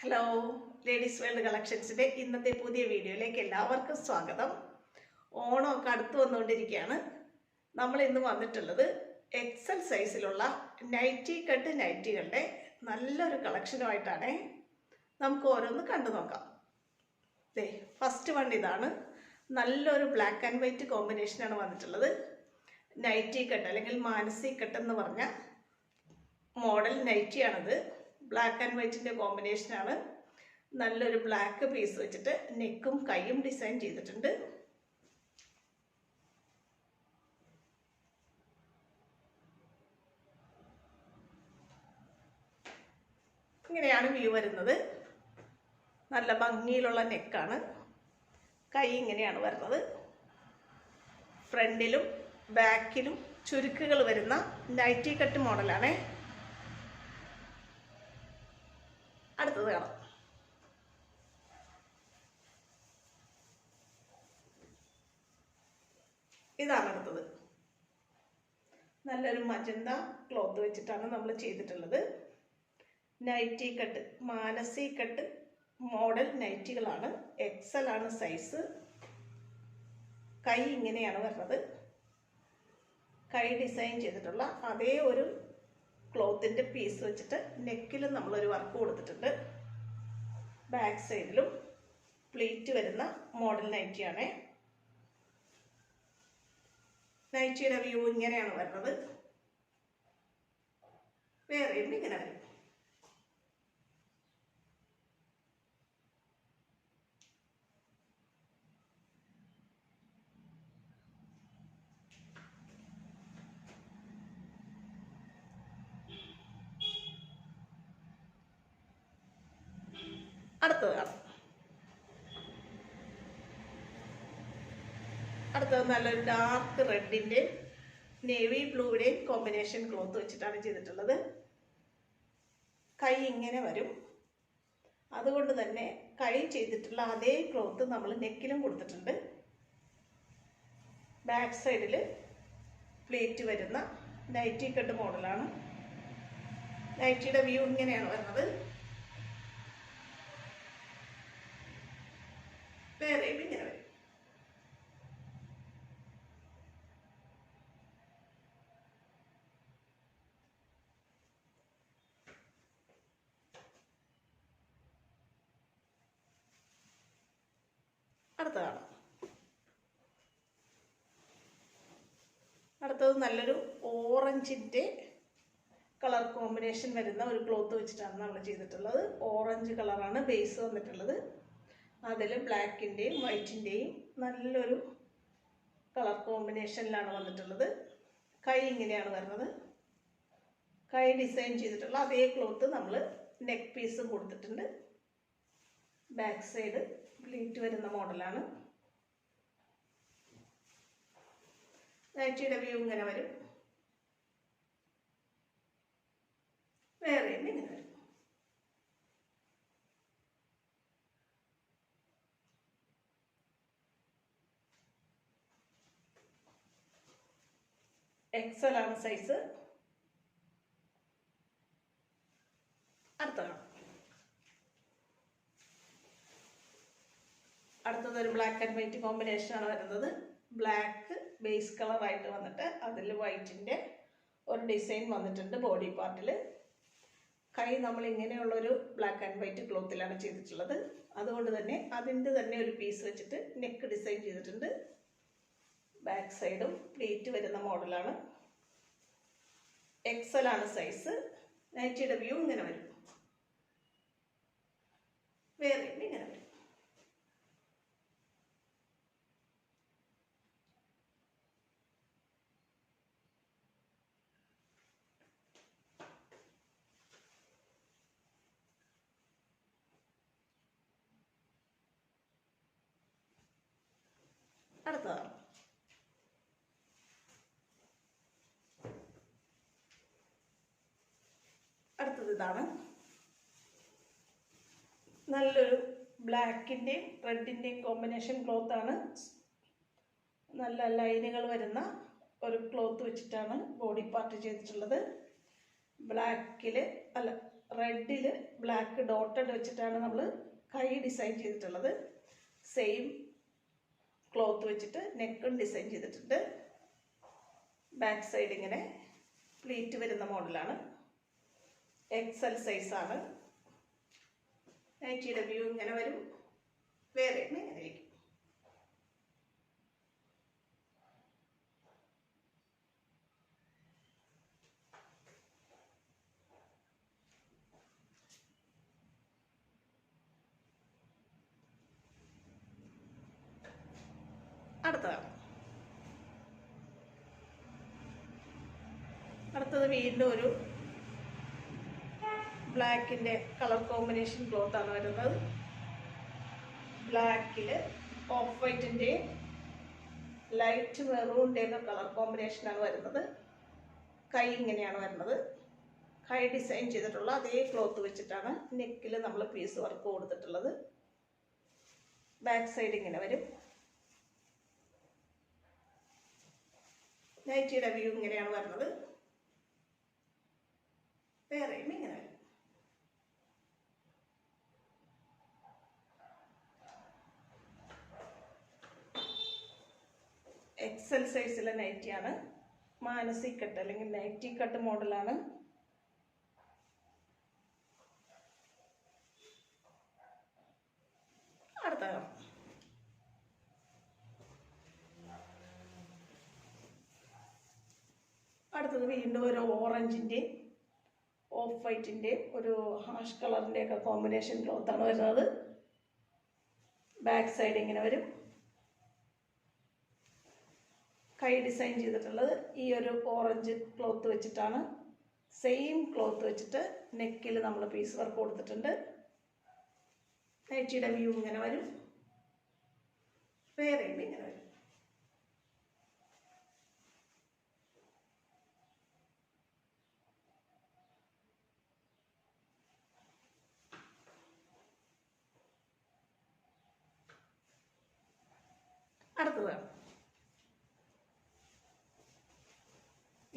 Hello ladies world കളക്ഷൻസിന്റെ ഇന്നത്തെ പുതിയ വീഡിയോയിലേക്ക് എല്ലാവർക്കും സ്വാഗതം. ഓണമൊക്കെ അടുത്ത് വന്നുകൊണ്ടിരിക്കുകയാണ്. നമ്മൾ ഇന്ന് വന്നിട്ടുള്ളത് എക്സൽ സൈസിലുള്ള നൈറ്റി കട്ട് നൈറ്റികളുടെ നല്ലൊരു കളക്ഷനുമായിട്ടാണ് നമുക്ക് ഓരോന്ന് കണ്ടു നോക്കാം. ദേ ഫസ്റ്റ് വൺ ഇതാണ്. നല്ലൊരു ബ്ലാക്ക് ആൻഡ് വൈറ്റ് കോമ്പിനേഷനാണ് വന്നിട്ടുള്ളത്. നൈറ്റി കട്ട് അല്ലെങ്കിൽ മാനസി കട്ട് എന്ന് പറഞ്ഞ മോഡൽ നൈറ്റിയാണിത് ബ്ലാക്ക് ആൻഡ് വൈറ്റിന്റെ കോമ്പിനേഷനാണ് നല്ലൊരു ബ്ലാക്ക് പീസ് വെച്ചിട്ട് നെക്കും കൈയും ഡിസൈൻ ചെയ്തിട്ടുണ്ട്. ഇങ്ങനെയാണ് വ്യൂ വരുന്നത്. നല്ല ഭംഗിയിലുള്ള നെക്കാണ് കൈ ഇങ്ങനെയാണ് വരുന്നത്. ഫ്രണ്ടിലും ബാക്കിലും ചുരുക്കുകൾ വരുന്ന നൈറ്റി കട്ട് മോഡലാണേ അടുത്തത് കാണാം. ഇതാണ് അടുത്തത്. നല്ലൊരു മജന്ത ക്ലോത്ത് വെച്ചിട്ടാണ് നമ്മൾ ചെയ്തിട്ടുള്ളത്. Nighty cut Manasi cut model നൈറ്റികളാണ്. XL ആണ് സൈസ്. കൈ ഇങ്ങനെയാണ് വരുന്നത്. കൈ ഡിസൈൻ ചെയ്തിട്ടുള്ള അതേ ഒരു ക്ലോത്തിന്റെ പീസ് വെച്ചിട്ട് നെക്കിലും നമ്മളൊരു വർക്ക് കൊടുത്തിട്ടുണ്ട്. ബാക്ക് സൈഡിലും പ്ലീറ്റ് വരുന്ന മോഡൽ നൈറ്റിയാണേ നൈറ്റിയുടെ വ്യൂ ഇങ്ങനെയാണ് വരുന്നത്. വേറെയും ഇങ്ങനെ വരും? അടുത്തത് കാണാം. അടുത്തത് നല്ലൊരു ഡാർക്ക് റെഡിന്റെ നേവി ബ്ലൂവിന്റെയും കോമ്പിനേഷൻ ക്ലോത്ത് വെച്ചിട്ടാണ് ചെയ്തിട്ടുള്ളത്. കൈ ഇങ്ങനെ വരും. അതുകൊണ്ട് തന്നെ കൈ ചെയ്തിട്ടുള്ള അതേ ക്ലോത്ത് നമ്മൾ നെക്കിലും കൊടുത്തിട്ടുണ്ട്. ബാക്ക് സൈഡിൽ പ്ലേറ്റ് വരുന്ന നൈറ്റി കട്ട് മോഡലാണ് നൈറ്റിയുടെ വ്യൂ ഇങ്ങനെയാണ് വരുന്നത്. വേറെയും ഇങ്ങനെ വരും. അടുത്തത് നല്ലൊരു ഓറഞ്ചിന്റെ കളർ കോമ്പിനേഷൻ വരുന്ന ഒരു ക്ലോത്ത് വെച്ചിട്ടാണ് നമ്മൾ ചെയ്തിട്ടുള്ളത്. ഓറഞ്ച് കളറാണ് ബേസ് വന്നിട്ടുള്ളത്. അതിൽ ബ്ലാക്കിന്റെയും വൈറ്റിന്റെയും നല്ലൊരു കളർ കോമ്പിനേഷനിലാണ് വന്നിട്ടുള്ളത്. കൈ ഇങ്ങനെയാണ് വരുന്നത്. കൈ ഡിസൈൻ ചെയ്തിട്ടുള്ള അതേ ക്ലോത്ത് നമ്മൾ നെക്ക് പീസും കൊടുത്തിട്ടുണ്ട്. ബാക്ക് സൈഡ് പ്ലീറ്റ് വരുന്ന മോഡലാണ്. നൈറ്റിയുടെ വ്യൂ ഇങ്ങനെ വരും. വേറെയും ഇങ്ങനെ വരും. എക്സൽ ആണ് സൈസ് അടുത്ത അടുത്തത് ഒരു ബ്ലാക്ക് ആൻഡ് വൈറ്റ് കോമ്പിനേഷൻ ആണ് വരുന്നത്. ബ്ലാക്ക് ബേസ് കളറായിട്ട് വന്നിട്ട് അതിൽ വൈറ്റിന്റെ ഒരു ഡിസൈൻ വന്നിട്ടുണ്ട് ബോഡി പാർട്ടിൽ കൈ നമ്മൾ ഇങ്ങനെയുള്ളൊരു ബ്ലാക്ക് ആൻഡ് വൈറ്റ് ക്ലോത്തിലാണ് ചെയ്തിട്ടുള്ളത്. അതുകൊണ്ട് തന്നെ അതിന്റെ തന്നെ ഒരു പീസ് വെച്ചിട്ട് നെക്ക് ഡിസൈൻ ചെയ്തിട്ടുണ്ട്. ബാക്ക് സൈഡും പ്ലേറ്റ് വരുന്ന മോഡലാണ് എക്സൽ ആണ് സൈസ് നൈറ്റിയുടെ വ്യൂ ഇങ്ങനെ വരും. വേറെ ഇങ്ങനെ വരും. അടുത്തതാണ്. ഇതാണ്. നല്ലൊരു ബ്ലാക്കിന്റെയും റെഡിന്റെയും കോമ്പിനേഷൻ ക്ലോത്താണ് നല്ല ലൈനുകൾ വരുന്ന ഒരു ക്ലോത്ത് വെച്ചിട്ടാണ് ബോഡി പാർട്ട് ചെയ്തിട്ടുള്ളത്. ബ്ലാക്കിൽ അല്ല റെഡിൽ ബ്ലാക്ക് ഡോട്ടഡ് വെച്ചിട്ടാണ് നമ്മൾ കൈ ഡിസൈൻ ചെയ്തിട്ടുള്ളത്. സെയിം ക്ലോത്ത് വെച്ചിട്ട് നെക്കും ഡിസൈൻ ചെയ്തിട്ടുണ്ട്. ബാക്ക് സൈഡ് ഇങ്ങനെ പ്ലീറ്റ് വരുന്ന മോഡലാണ്. എക്സൽ സൈസാണ് നൈറ്റിയുടെ വ്യൂ ഇങ്ങനെ വരും. വേറെ ഇങ്ങനെ ഇരിക്കും അടുത്തതാണ്. അടുത്തത് വീണ്ടും ഒരു ബ്ലാക്കിന്റെ കളർ കോമ്പിനേഷൻ ക്ലോത്ത് ആണ് വരുന്നത്. ബ്ലാക്കിൽ ഓഫ് വൈറ്റിന്റെയും ലൈറ്റ് മെറൂണിന്റെയൊക്കെ കളർ കോമ്പിനേഷനാണ് വരുന്നത്. കൈ ഇങ്ങനെയാണ് വരുന്നത്. കൈ ഡിസൈൻ ചെയ്തിട്ടുള്ള അതേ ക്ലോത്ത് വെച്ചിട്ടാണ് നെക്കിൽ നമ്മൾ പീസ് വർക്ക് കൊടുത്തിട്ടുള്ളത്. ബാക്ക് സൈഡ് ഇങ്ങനെ വരും. നൈറ്റിയുടെ വ്യൂ ഇങ്ങനെയാണ് വരുന്നത്. വേറെയും ഇങ്ങനെ വരും. എക്സൽ സൈസിലെ നൈറ്റിയാണ് മാനസി കട്ട് അല്ലെങ്കിൽ നൈറ്റി കട്ട് മോഡലാണ് അടുത്ത അടുത്തത് വീണ്ടും ഒരു ഓറഞ്ചിന്റെ ഓഫ് വൈറ്റിന്റെ ഒരു ഹാഷ് കളറിന്റെയൊക്കെ കോമ്പിനേഷൻ ക്ലോത്താണ് വരുന്നത്. ബാക്ക് സൈഡ് ഇങ്ങനെ വരും. കൈ ഡിസൈൻ ചെയ്തിട്ടുള്ളത് ഈ ഒരു ഓറഞ്ച് ക്ലോത്ത് വെച്ചിട്ടാണ്. സെയിം ക്ലോത്ത് വെച്ചിട്ട് നെക്കിൽ നമ്മൾ പീസ് വർക്ക് കൊടുത്തിട്ടുണ്ട്. നൈറ്റിയുടെ വ്യൂ ഇങ്ങനെ വരും. വേറെ ഇങ്ങനെ വരും. അടുത്തത്.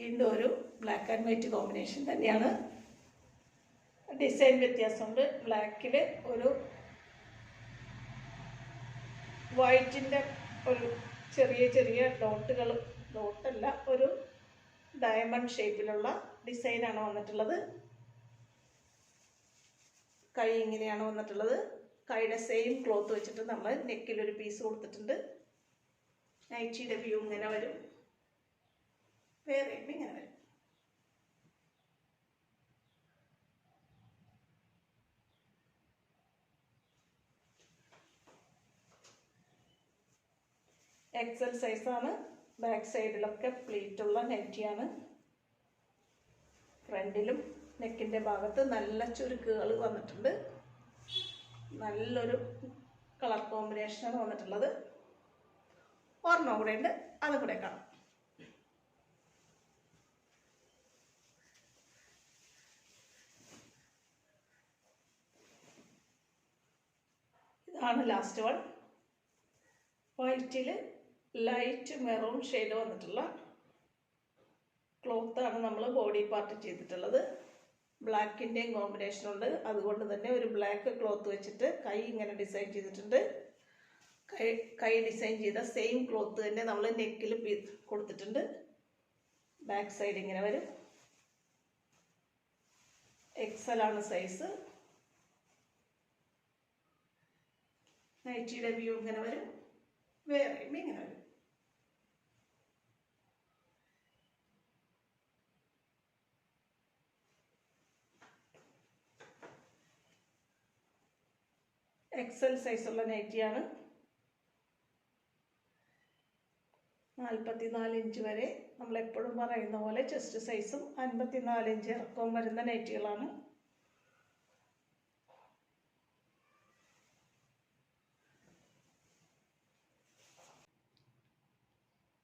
വീണ്ടും ഒരു ബ്ലാക്ക് ആൻഡ് വൈറ്റ് കോമ്പിനേഷൻ തന്നെയാണ്. ഡിസൈൻ വ്യത്യാസമുണ്ട്. ബ്ലാക്കിൽ ഒരു വൈറ്റിന്റെ ഒരു ചെറിയ ചെറിയ ഡോട്ടുകൾ ഡോട്ടല്ല ഒരു ഡയമണ്ട് ഷേപ്പിലുള്ള ഡിസൈനാണ് വന്നിട്ടുള്ളത്. കൈ ഇങ്ങനെയാണ് വന്നിട്ടുള്ളത്. കൈയുടെ സെയിം ക്ലോത്ത് വെച്ചിട്ട് നമ്മൾ നെക്കിലൊരു പീസ് കൊടുത്തിട്ടുണ്ട്. നൈറ്റിയുടെ വ്യൂ ഇങ്ങനെ വരും. വേറെ ഇങ്ങനെ വരും. എക്സൽ സൈസാണ് ബാക്ക് സൈഡിലൊക്കെ പ്ലീറ്റുള്ള നെറ്റിയാണ് ഫ്രണ്ടിലും നെക്കിന്റെ ഭാഗത്ത് നല്ല ചുരുക്കുകൾ വന്നിട്ടുണ്ട്. നല്ലൊരു കളർ കോമ്പിനേഷനാണ് വന്നിട്ടുള്ളത്. ഒരെണ്ണം കൂടെ ഉണ്ട്. അതും കൂടെ കാണാം. ഇതാണ് ലാസ്റ്റ് വൺ വൈറ്റിൽ ലൈറ്റ് മെറൂൺ ഷെയ്ഡ് വന്നിട്ടുള്ള ക്ലോത്താണ് നമ്മൾ ബോഡി പാർട്ട് ചെയ്തിട്ടുള്ളത്. ബ്ലാക്കിന്റെയും കോമ്പിനേഷൻ ഉണ്ട്. അതുകൊണ്ട് തന്നെ ഒരു ബ്ലാക്ക് ക്ലോത്ത് വെച്ചിട്ട് കൈ ഇങ്ങനെ ഡിസൈൻ ചെയ്തിട്ടുണ്ട്. കൈ കൈ ഡിസൈൻ ചെയ്ത സെയിം ക്ലോത്ത് തന്നെ നമ്മൾ നെക്കിൽ കൊടുത്തിട്ടുണ്ട്. ബാക്ക് സൈഡ് ഇങ്ങനെ വരും. എക്സൽ ആണ് സൈസ് നൈറ്റിയുടെ വ്യൂ ഇങ്ങനെ വരും. വേറെയും ഇങ്ങനെ വരും. എക്സൽ സൈസുള്ള നൈറ്റിയാണ് നാൽപ്പത്തിനാല് ഇഞ്ച് വരെ നമ്മൾ എപ്പോഴും പറയുന്ന പോലെ ചെസ്റ്റ് സൈസും അൻപത്തിനാല് ഇഞ്ച് ഇറക്കവും വരുന്ന നൈറ്റികളാണ്.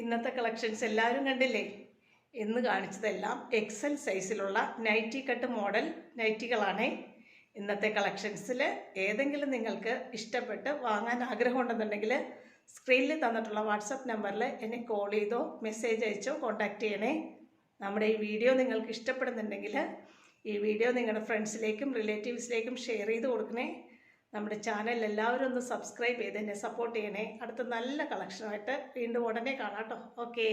ഇന്നത്തെ കളക്ഷൻസ് എല്ലാവരും കണ്ടില്ലേ? ഇന്ന് കാണിച്ചതെല്ലാം എക്സൽ സൈസിലുള്ള നൈറ്റി കട്ട് മോഡൽ നൈറ്റികളാണ് ഇന്നത്തെ കളക്ഷൻസിൽ ഏതെങ്കിലും നിങ്ങൾക്ക് ഇഷ്ടപ്പെട്ട് വാങ്ങാൻ ആഗ്രഹമുണ്ടെന്നുണ്ടെങ്കിൽ സ്ക്രീനിൽ തന്നിട്ടുള്ള വാട്സപ്പ് നമ്പറിൽ എന്നെ കോൾ ചെയ്തോ മെസ്സേജ് അയച്ചോ കോൺടാക്റ്റ് ചെയ്യണേ. നമ്മുടെ ഈ വീഡിയോ നിങ്ങൾക്ക് ഇഷ്ടപ്പെടുന്നുണ്ടെങ്കിൽ ഈ വീഡിയോ നിങ്ങളുടെ ഫ്രണ്ട്സിലേക്കും റിലേറ്റീവ്സിലേക്കും ഷെയർ ചെയ്ത് കൊടുക്കണേ. നമ്മുടെ ചാനൽ എല്ലാവരും ഒന്ന് സബ്സ്ക്രൈബ് ചെയ്ത് എന്നെ സപ്പോർട്ട് ചെയ്യണേ. അടുത്ത നല്ല കളക്ഷനായിട്ട് വീണ്ടും ഉടനെ കാണാം കേട്ടോ. ഓക്കേ